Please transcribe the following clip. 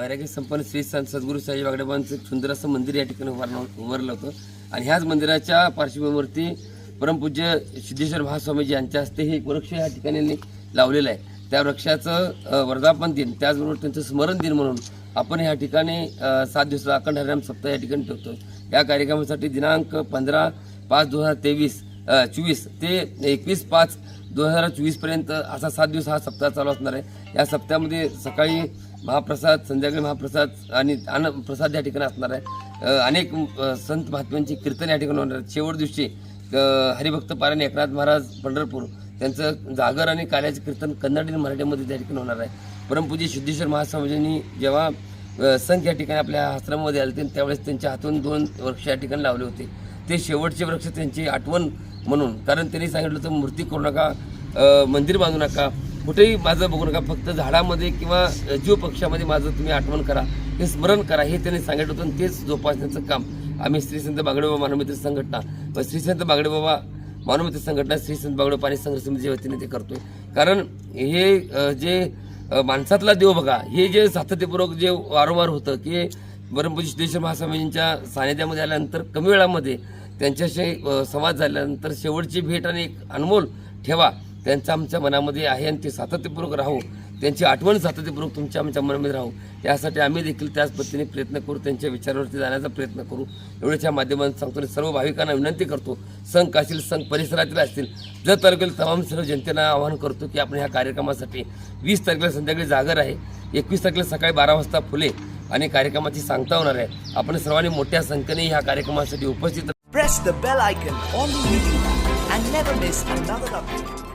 वैरागी संपन्न श्री संत सद्गुरू साई वागडेबांचं एक सुंदर असं मंदिर या ठिकाणी उभारलं उभारलं होतं. आणि ह्याच मंदिराच्या पार्श्वभूमीवरती परमपूज्य सिद्धेश्वर महास्वामीजी यांच्या हस्ते हे एक वृक्ष या ठिकाणी लावलेलं आहे. त्या वृक्षाचं वर्धापन दिन त्याचबरोबर त्यांचं स्मरण दिन म्हणून आपण ह्या ठिकाणी सात दिवसाचा अखंड हरिनाम सप्ताह या ठिकाणी ठेवतो. या कार्यक्रमासाठी दिनांक पंधरा पाच दोन हजार तेवीस चोवीस ते एकवीस पाच दोन हजार चोवीसपर्यंत असा सात दिवस हा सप्ताह चालू असणार आहे. या सप्त्यामध्ये सकाळी महाप्रसाद संध्याकाळी महाप्रसाद आणि अन्न प्रसाद या ठिकाणी असणार आहे. अनेक संत महात्म्यांची कीर्तन या ठिकाणी होणार आहेत. शेवट दिवशी हरिभक्त पारायण एकनाथ महाराज पंढरपूर त्यांचं जागर आणि कार्याचे कीर्तन कन्नड आणि मराठीमध्ये त्या ठिकाणी होणार आहे. परमपूज्य सिद्धेश्वर महास्वामीजींनी जेव्हा अ, संत या ठिकाणी आपल्या आश्रमामध्ये आले होते त्यावेळेस त्यांच्या हातून दोन वृक्ष या ठिकाणी लावले होते. ते शेवटचे वृक्ष त्यांची आठवण म्हणून कारण त्यांनी सांगितलं होतं मूर्ती करू नका मंदिर बांधू नका कुठेही माझं बघू नका फक्त झाडामध्ये किंवा जीव पक्षामध्ये माझं तुम्ही आठवण करा हे स्मरण करा हे त्यांनी सांगितलं होतं आणि तेच जोपासण्याचं काम आम्ही श्रीसंत बाबा बागडेबाबा मानवमित्र संघटना व श्रीसंत बाबा बागडेबाबा मानवमित्र संघटना श्रीसंत बागडे पाणी संघर्ष समितीच्या वतीने ते करतोय. कारण हे जे माणसातला देव बघा हे जे सातत्यपूर्वक जे वारंवार होतं की परमपूज्य सिद्धेश्वर महास्वामींच्या सानिध्यामध्ये आल्यानंतर कमी वेळामध्ये त्यांच्याशी संवाद झाल्यानंतर शेवटची भेट आणि एक अनमोल ठेवा. त्यांचं आमच्या मनामध्ये आहे आणि ते सातत्यपूर्वक राहू. त्यांची आठवण सातत्यपूर्वक तुमच्या आमच्या मनामध्ये राहू. यासाठी आम्ही देखील त्याच पद्धतीने प्रयत्न करू त्यांच्या विचारावरती जाण्याचा प्रयत्न करू. एवढ्याच्या माध्यमातून सांगतो आणि सर्व भाविकांना विनंती करतो संघ असतील संघ परिसरातील असतील जर तालुक्यातील तमाम सर्व जनतेला आवाहन करतो की आपण ह्या कार्यक्रमासाठी वीस तारखेला संध्याकाळी जागर आहे. एकवीस तारखेला सकाळी बारा वाजता फुले आणि कार्यक्रमाची सांगता होणार आहे. आपण सर्वांनी मोठ्या संख्येने ह्या कार्यक्रमासाठी उपस्थित Press the bell icon on the video and never miss another update.